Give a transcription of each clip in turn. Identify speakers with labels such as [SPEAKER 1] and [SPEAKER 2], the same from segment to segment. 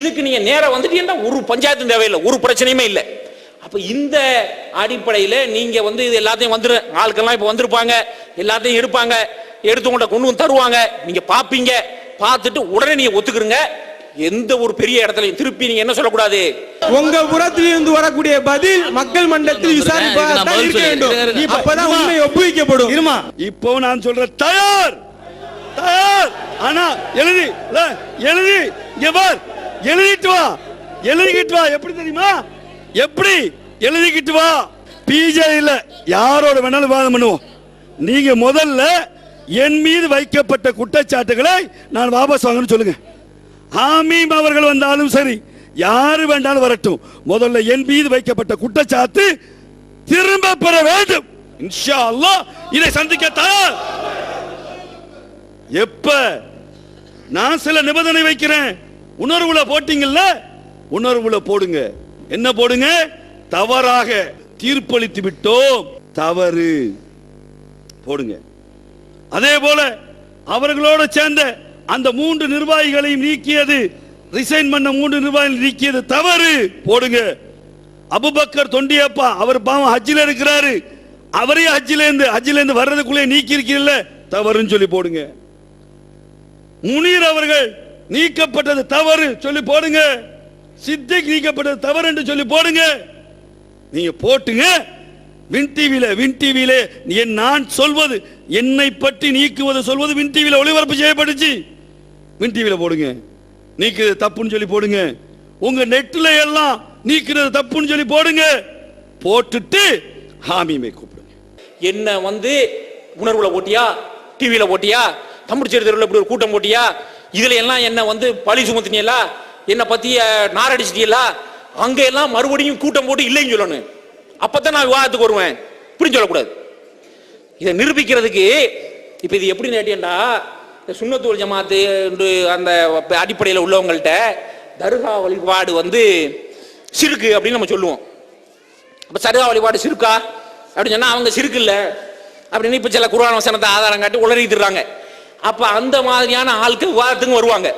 [SPEAKER 1] இதுக்கு நீங்க நேரா வந்துட்டீங்கன்னா ஒரு பஞ்சாயத்தும் தேவையில்லை ஒரு பிரச்சனையுமே இல்லை. அப்ப இந்த அடிப்படையில நீங்க வந்து இது எல்லாத்தையும் வந்துரு ஆட்கள்லாம் இப்ப வந்திருப்பாங்க எல்லாத்தையும் எடுப்பாங்க எடுத்து உங்கள்ட்ட கொண்டு வந்து தருவாங்க நீங்க பாப்பீங்க பார்த்துட்டு உடனே நீங்க ஒத்துக்கிறீங்க எந்த ஒரு பெரிய இடத்துலயும் திருப்பி நீங்க என்ன சொல்லக்கூடாது?
[SPEAKER 2] உங்க புறத்திலிருந்து வரக்கூடிய பதில் மக்கள் மன்றத்தில் விசாரிப்பாக இருக்க வேண்டும். அப்பதான் உண்மை ஒப்புவிக்கப்படும்.
[SPEAKER 3] இருமா? இப்போ நான் சொல்றேன் தயார் தயார். ஆனா எழுதி ல, எழுதி இங்க பார். எழுதிட்டு வா. எழுதிக்கிட்டு வா. எப்படி தெரியுமா? எப்படி? எழுதிக்கிட்டு வா. பிஜே இல்ல. யாரோட வேணாலும் வாதம் பண்ணுவோம். நீங்க முதல்ல என் மீது வைக்கப்பட்ட குற்றச்சாட்டுகளை நான் வாபஸ் வாங்கன்னு சொல்லுங்க. ஆமீம் அவர்கள் வந்தாலும் சரி யாரு வேண்டாலும் வரட்டும். முதல்ல என் மீது வைக்கப்பட்ட குற்றச்சாட்டு திரும்ப பெற வேண்டும். இன்ஷா அல்லாஹ் இதை சந்திக்க தயார் எப்ப? நான் சில நிபந்தனை வைக்கிறேன். உணர்வுல போட்டீங்கல்ல? உணர்வுல போடுங்க. என்ன போடுங்க? தவறாக தீர்ப்பளித்து விட்டோம். தவறு. போடுங்க. அதே போல அவர்களோட சேர்ந்த அந்த மூன்று நிர்வாகிகளையும் நீக்கியது ரிசைன் பண்ண மூன்று நிர்வாகிகள் நீக்கியது தவறு. போடுங்க. அபுபக்கர் தொண்டியப்பா அவர் பாவம் ஹஜ்ஜில் இருக்கிறாரு. அவரே ஹஜ்ஜில இருந்து ஹஜ்ஜில இருந்து வர்றதுக்குள்ளே நீக்கி இருக்கீங்கல்ல தவறுன்னு சொல்லி போடுங்க. முனீர் அவர்கள் நீக்கப்பட்டது தவறு சொல்லி போடுங்க. சித்திக் நீக்கப்பட்டது தவறு என்று சொல்லி போடுங்க. நீங்க போட்டுங்க. வின் டிவியில வின் டிவியில என் நான் சொல்வது என்னை பற்றி நீக்குவது சொல்வது வின் டிவியில ஒளிபரப்பு செய்யப்பட்டுச்சு. வின் டிவியில போடுங்க. நீக்குறது தப்புன்னு சொல்லி போடுங்க. உங்க நெட்ல எல்லாம் நீக்கிறது தப்புன்னு சொல்லி போடுங்க. போட்டுட்டு ஹாமிமை கூப்பிடுங்க.
[SPEAKER 1] என்ன வந்து உணர்வுல போட்டியா? டிவியில போட்டியா? தமிழ் தெருவில் இப்படி ஒரு கூட்டம் போட்டியா? இதுல எல்லாம் என்ன வந்து பழி சுமத்தினீங்களா? என்னை பத்தி நாரடிச்சிட்டீங்களா? அங்க எல்லாம் மறுபடியும் கூட்டம் போட்டு இல்லைன்னு சொல்லணும். அப்பதான் நான் விவாதத்துக்கு வருவேன். புரிஞ்சு சொல்லக்கூடாது. இதை நிரூபிக்கிறதுக்கு இப்ப இது எப்படி நேட்டியண்டா? இந்த சுண்ணத்தூள் ஜமாத்து என்று அந்த அடிப்படையில் உள்ளவங்கள்ட்ட தர்கா வழிபாடு வந்து சிறுக்கு அப்படின்னு நம்ம சொல்லுவோம். அப்போ சருகா வழிபாடு சிறுக்கா? அப்படின்னு சொன்னால் அவங்க சிறுக்கு இல்லை. அப்படின்னு இப்போ சில குருவான வசனத்தை ஆதாரம் காட்டி உளறிட்டுறாங்க அப்ப அந்த மாதிரியான ஆளுக்கு விவாதத்துக்கு வருவாங்க.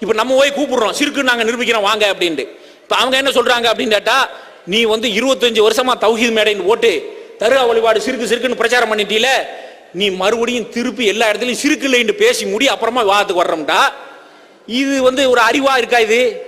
[SPEAKER 1] இப்ப நம்ம போய் கூப்பிடுறோம். சிறுக்கு நாங்க நிரூபிக்கிறோம் வாங்க அப்படின்ட்டு. இப்ப அவங்க என்ன சொல்றாங்க அப்படின்னு கேட்டா நீ வந்து இருபத்தஞ்சு வருஷமா தௌஹீத் மேடைன்னு போட்டு தருகா வழிபாடு சிறுக்கு சிறுக்குன்னு பிரச்சாரம் பண்ணிட்டீல நீ மறுபடியும் திருப்பி எல்லா இடத்துலயும் சிறுக்கு இல்லைன்னு பேசி முடி அப்புறமா விவாதத்துக்கு வர்றோம்டா. இது வந்து ஒரு அறிவா இருக்கா இது?